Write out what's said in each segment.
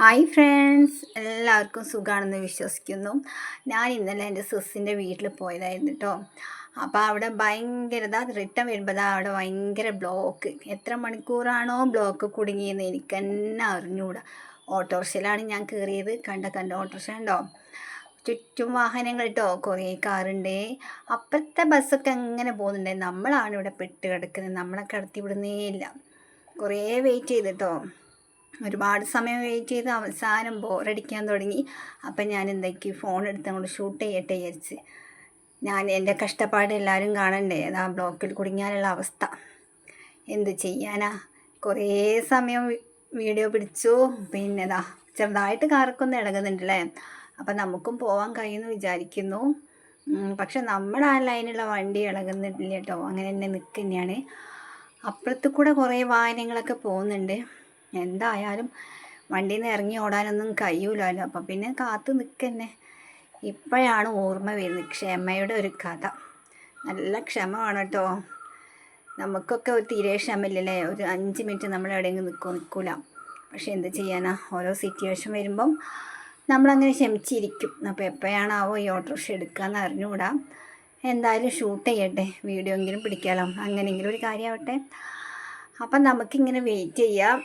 Hi friends. എല്ലാവർക്കും സുഖമാണെന്ന് വിശ്വസിക്കുന്നു. ഞാൻ ഇന്നലെ എന്റെ സിസ്സിന്റെ വീട്ടിൽ പോയതായിരുന്നു കേട്ടോ അപ്പോൾ അവിടെ ഭയങ്കര ഇതാ റിട്ടേൺ വരുമ്പോൾ അവിടെ ഭയങ്കര ബ്ലോക്ക് എത്ര മണിക്കൂറാണോ ബ്ലോക്ക് കുടുങ്ങിയെന്ന് എനിക്ക് തന്നെ അറിഞ്ഞുകൂടാ ഓട്ടോറിക്ഷയിലാണ് ഞാൻ കയറിയത്. കണ്ട കണ്ട ഓട്ടോറിക്ഷ ഉണ്ടോ ചുറ്റും വാഹനങ്ങൾ കേട്ടോ കുറേ കാറുണ്ട് അപ്പുറത്തെ ബസ്സൊക്കെ എങ്ങനെ പോകുന്നുണ്ട്. നമ്മളാണ് ഇവിടെ പെട്ട് കിടക്കുന്നത്. നമ്മളെ കടത്തി വിടുന്നേ ഇല്ല. കുറേ വെയിറ്റ് ചെയ്തിട്ടോ ഒരുപാട് സമയം വെയിറ്റ് ചെയ്ത് അവസാനം ബോറടിക്കാൻ തുടങ്ങി. അപ്പം ഞാൻ എന്താക്കി ഫോൺ എടുത്ത് അങ്ങോട്ട് ഷൂട്ട് ചെയ്യട്ടെ വിചാരിച്ച്. ഞാൻ എന്റെ കഷ്ടപ്പാട് എല്ലാവരും കാണണ്ടേ? അതാ ബ്ലോക്കിൽ കുടുങ്ങിയാലുള്ള അവസ്ഥ. എന്ത് ചെയ്യാനാ? കുറേ സമയം വീഡിയോ പിടിച്ചു. പിന്നെ ഇതാ ചെറുതായിട്ട് കാറൊക്കെ ഇടങ്ങുന്നുണ്ടല്ലേ അപ്പം നമുക്കും പോകാൻ കഴിയുമെന്ന് വിചാരിക്കുന്നു. പക്ഷെ നമ്മുടെ ആ ലൈനുള്ള വണ്ടി ഇളകുന്നില്ല കേട്ടോ. അങ്ങനെ തന്നെ നിൽക്കുന്നതാണ്. അപ്പുറത്ത് കൂടെ കുറേ വാഹനങ്ങളൊക്കെ പോകുന്നുണ്ട്. എന്തായാലും വണ്ടിയിൽ നിന്ന് ഇറങ്ങി ഓടാനൊന്നും കഴിയൂലല്ലോ അപ്പം പിന്നെ കാത്തു നിൽക്കന്നെ ഇപ്പോഴാണ് ഓർമ്മ വരുന്നത് ക്ഷമയുടെ ഒരു കഥ. നല്ല ക്ഷമ വേണം കേട്ടോ നമുക്കൊക്കെ ഒരു തീരെ ക്ഷമയില്ലല്ലേ? ഒരു അഞ്ച് മിനിറ്റ് നമ്മൾ എവിടെയെങ്കിലും നിൽക്കോ നിൽക്കൂല പക്ഷെ എന്ത് ചെയ്യാനാ? ഓരോ സിറ്റുവേഷൻ വരുമ്പം നമ്മളങ്ങനെ ക്ഷമിച്ചിരിക്കും. അപ്പോൾ എപ്പോഴാണാവോ ഈ ഓട്ടോറിക്ഷ എടുക്കാമെന്ന് അറിഞ്ഞുകൂടാ. എന്തായാലും ഷൂട്ട് ചെയ്യട്ടെ. വീഡിയോ എങ്കിലും പിടിക്കാമല്ലോ അങ്ങനെയെങ്കിലും ഒരു കാര്യമാവട്ടെ അപ്പം നമുക്കിങ്ങനെ വെയിറ്റ് ചെയ്യാം.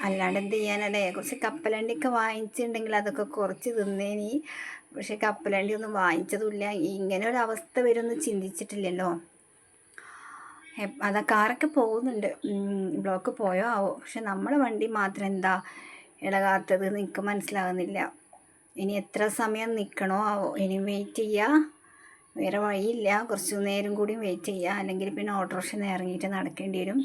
അല്ലാണ്ട് എന്ത് ചെയ്യാനല്ലേ കുറച്ച് കപ്പലണ്ടിയൊക്കെ വാങ്ങിച്ചിട്ടുണ്ടെങ്കിൽ അതൊക്കെ കുറച്ച് തിന്നേനി. പക്ഷെ കപ്പലണ്ടി ഒന്നും വാങ്ങിച്ചതുമില്ല. ഇങ്ങനെ ഒരു അവസ്ഥ വരുമെന്ന് ചിന്തിച്ചിട്ടില്ലല്ലോ. അതാ കാറൊക്കെ പോകുന്നുണ്ട്. ബ്ലോക്ക് പോയോ? ആവോ? പക്ഷെ നമ്മളെ വണ്ടി മാത്രം എന്താ ഇളകാത്തത് എനിക്ക് മനസ്സിലാകുന്നില്ല ഇനി എത്ര സമയം നിൽക്കണോ ആവോ? ഇനി വെയിറ്റ് ചെയ്യുക വേറെ വഴിയില്ല. കുറച്ച് നേരം കൂടി വെയിറ്റ് ചെയ്യുക അല്ലെങ്കിൽ പിന്നെ ഓട്ടോറിക്ഷ ഇറങ്ങിയിട്ട് നടക്കേണ്ടി വരും.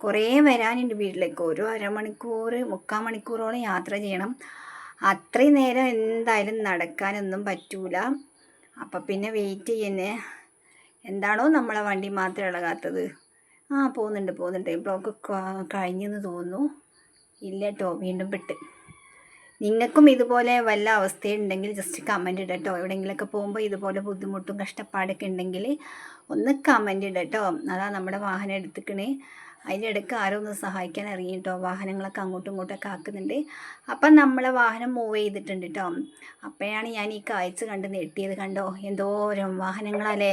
കുറേ വരാനുണ്ട് വീട്ടിലേക്ക്. ഒരു അരമണിക്കൂർ മുക്കാൽ മണിക്കൂറോളം യാത്ര ചെയ്യണം. അത്രയും നേരം എന്തായാലും നടക്കാനൊന്നും പറ്റൂല. അപ്പം പിന്നെ വെയിറ്റ് ചെയ്യുന്നേ. എന്താണോ നമ്മളെ വണ്ടി മാത്രം ഇളകാത്തത്. ആ പോകുന്നുണ്ട് പോകുന്നുണ്ട്. ബ്ലോക്ക് കഴിഞ്ഞെന്ന് തോന്നുന്നു. ഇല്ല കേട്ടോ വീണ്ടും പെട്ട്. നിങ്ങൾക്കും ഇതുപോലെ വല്ല അവസ്ഥയുണ്ടെങ്കിൽ ജസ്റ്റ് കമന്റ് ഇടട്ടോ. എവിടെയെങ്കിലുമൊക്കെ പോകുമ്പോൾ ഇതുപോലെ ബുദ്ധിമുട്ടും കഷ്ടപ്പാടൊക്കെ ഉണ്ടെങ്കിൽ ഒന്ന് കമന്റ് ഇടട്ടോ. അതാ നമ്മുടെ വാഹനം എടുത്തിക്കണേ. അതിന്റെ ഇടയ്ക്ക് ആരോ ഒന്ന് സഹായിക്കാൻ ഇറങ്ങി കേട്ടോ വാഹനങ്ങളൊക്കെ അങ്ങോട്ടും ഇങ്ങോട്ടൊക്കെ ആക്കുന്നുണ്ട്. അപ്പം നമ്മളെ വാഹനം മൂവ് ചെയ്തിട്ടുണ്ട് കേട്ടോ അപ്പോഴാണ് ഞാൻ ഈ കാഴ്ച കണ്ട് നെട്ടിയത് കണ്ടോ? എന്തോരം വാഹനങ്ങളല്ലേ?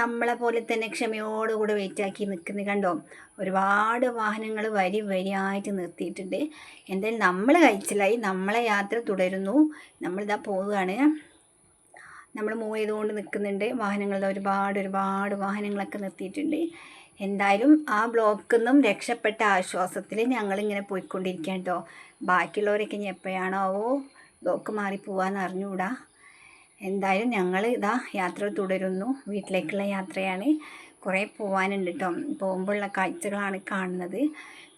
നമ്മളെ പോലെ തന്നെ ക്ഷമയോടുകൂടെ വെയിറ്റാക്കി നിൽക്കുന്നത് കണ്ടോ? ഒരുപാട് വാഹനങ്ങൾ വരി വരിയായിട്ട് നിർത്തിയിട്ടുണ്ട്. എന്തായാലും നമ്മൾ കഴിച്ചിലായി. നമ്മളെ യാത്ര തുടരുന്നു. നമ്മളിതാ പോവുകയാണ്. നമ്മൾ മൂവ് ചെയ്തുകൊണ്ട് നിൽക്കുന്നുണ്ട്. വാഹനങ്ങളുടെ ഒരുപാട് ഒരുപാട് വാഹനങ്ങളൊക്കെ നിർത്തിയിട്ടുണ്ട്. എന്തായാലും ആ ബ്ലോക്കിൽ നിന്നും രക്ഷപ്പെട്ട ആശ്വാസത്തിൽ ഞങ്ങളിങ്ങനെ പോയിക്കൊണ്ടിരിക്കുകയാണ് കേട്ടോ ബാക്കിയുള്ളവരൊക്കെ ഇനി എപ്പോഴാണാവോ ബ്ലോക്ക് മാറി പോവാന്ന് അറിഞ്ഞുകൂടാ എന്തായാലും ഞങ്ങൾ ഇതാ യാത്ര തുടരുന്നു. വീട്ടിലേക്കുള്ള യാത്രയാണ്. കുറേ പോവാനുണ്ട് കേട്ടോ പോകുമ്പോഴുള്ള കാഴ്ചകളാണ് കാണുന്നത്.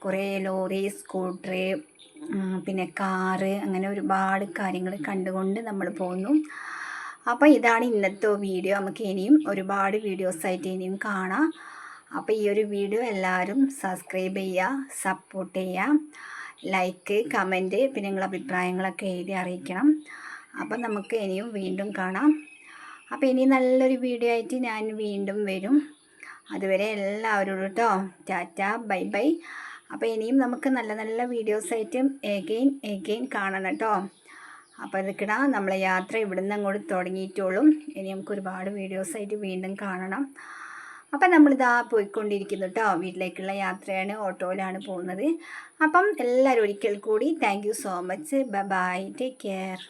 കുറേ ലോറി സ്കൂട്ടർ പിന്നെ കാറ് അങ്ങനെ ഒരുപാട് കാര്യങ്ങൾ കണ്ടുകൊണ്ട് നമ്മൾ പോകുന്നു. അപ്പോൾ ഇതാണ് ഇന്നത്തെ വീഡിയോ. നമുക്ക് ഇനിയും ഒരുപാട് വീഡിയോസായിട്ട് ഇനിയും കാണാം. അപ്പോൾ ഈ ഒരു വീഡിയോ എല്ലാവരും സബ്സ്ക്രൈബ് ചെയ്യുക സപ്പോർട്ട് ചെയ്യുക ലൈക്ക് കമന്റ് പിന്നെ നിങ്ങളുടെ അഭിപ്രായങ്ങളൊക്കെ എഴുതി അറിയിക്കണം. അപ്പം നമുക്ക് ഇനിയും വീണ്ടും കാണാം. അപ്പോൾ ഇനി നല്ലൊരു വീഡിയോ ആയിട്ട് ഞാൻ വീണ്ടും വരും. അതുവരെ എല്ലാവരോടും കേട്ടോ ടാറ്റ ബൈ ബൈ. അപ്പോൾ ഇനിയും നമുക്ക് നല്ല നല്ല വീഡിയോസായിട്ടും എഗെയിൻ എഗെയിൻ കാണണം കേട്ടോ അപ്പോൾ അതൊക്കെടാ നമ്മളെ യാത്ര ഇവിടുന്ന് അങ്ങോട്ട് തുടങ്ങിയിട്ടുള്ളൂ. ഇനി നമുക്ക് ഒരുപാട് വീഡിയോസായിട്ട് വീണ്ടും കാണണം. അപ്പം നമ്മളിതാ പോയിക്കൊണ്ടിരിക്കുന്നു കേട്ടോ വീട്ടിലേക്കുള്ള യാത്രയാണ് ഓട്ടോയിലാണ് പോകുന്നത്. അപ്പം എല്ലാവരും ഒരിക്കൽ കൂടി thank so much bye take care